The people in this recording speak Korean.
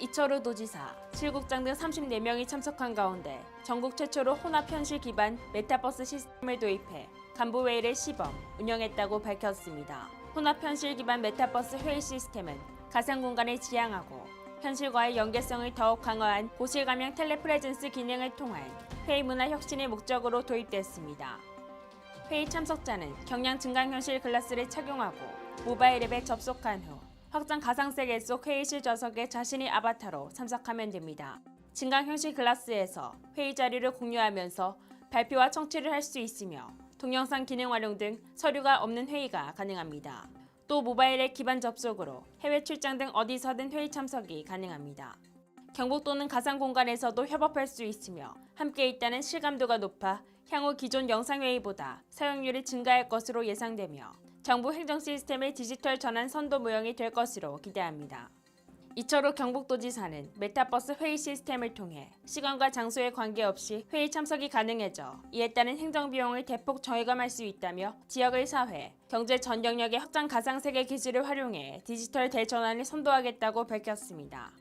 이철우 도지사, 실국장 등 34명이 참석한 가운데 전국 최초로 혼합 현실 기반 메타버스 시스템을 도입해 간부회의를 시범 운영했다고 밝혔습니다. 혼합 현실 기반 메타버스 회의 시스템은 가상 공간을 지향하고 현실과의 연계성을 더욱 강화한 고실 감형 텔레프레젠스 기능을 통한 회의 문화 혁신의 목적으로 도입됐습니다. 회의 참석자는 경량 증강현실 글라스를 착용하고 모바일 앱에 접속한 후 확장 가상세계 속 회의실 좌석에 자신의 아바타로 참석하면 됩니다. 증강 현실 글라스에서 회의 자료를 공유하면서 발표와 청취를 할 수 있으며 동영상 기능 활용 등 서류가 없는 회의가 가능합니다. 또 모바일 앱 기반 접속으로 해외 출장 등 어디서든 회의 참석이 가능합니다. 경북 또는 가상 공간에서도 협업할 수 있으며 함께 있다는 실감도가 높아 향후 기존 영상회의보다 사용률이 증가할 것으로 예상되며 정부 행정 시스템의 디지털 전환 선도 모형이 될 것으로 기대합니다. 이철우 경북도지사는 메타버스 회의 시스템을 통해 시간과 장소에 관계없이 회의 참석이 가능해져 이에 따른 행정비용을 대폭 저감할 수 있다며 지역의 사회, 경제 전 영역의 확장 가상세계 기술을 활용해 디지털 대전환을 선도하겠다고 밝혔습니다.